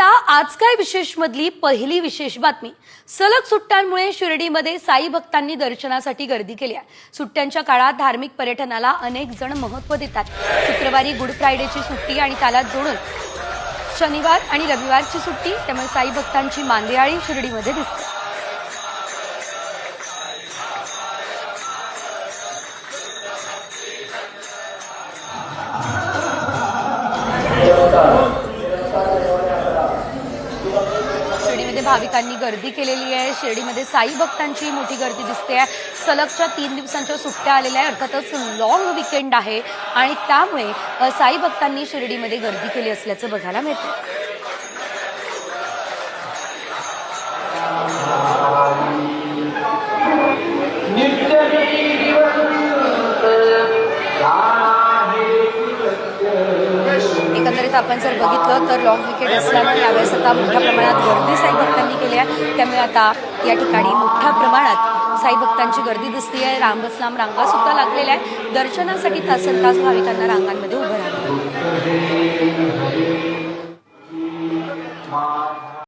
आता आज काय विशेष मधली पहिली विशेष बातमी? सलग सुट्ट्यांमुळे शिर्डीमध्ये साई भक्तांनी दर्शनासाठी गर्दी केली आहे. सुट्ट्यांच्या काळात धार्मिक पर्यटनाला अनेक जण महत्त्व देतात. शुक्रवारी गुड फ्रायडेची सुट्टी आणि त्याला जोडून शनिवार आणि रविवारची सुट्टी त्यामुळे साई भक्तांची मांदियाळी शिर्डीमध्ये दिसते. शिर्डीमध्ये भाविकांनी गर्दी केलेली आहे. शिर्डीमध्ये साई भक्तांची मोठी गर्दी दिसते आहे. सलगच्या तीन दिवसांच्या सुट्ट्या आलेल्या आहे अर्थातच लॉंग विकेंड आहे. आणि त्यामुळे साई भक्तांनी शिर्डीमध्ये गर्दी केली असल्याचं बघायला मिळतं क्षेत्रात आपण जर बघितलं तर लॉंग विकेट असल्यामुळे यावेळेस आता मोठ्या प्रमाणात गर्दी साई भक्तांनी केली आहे. त्यामुळे आता या ठिकाणी मोठ्या प्रमाणात साई भक्तांची गर्दी दिसते आहे रामबसनाम रांगा सुद्धा लागलेल्या आहेत. दर्शनासाठी तासन तास भाविकांना रांगांमध्ये उभं राहतात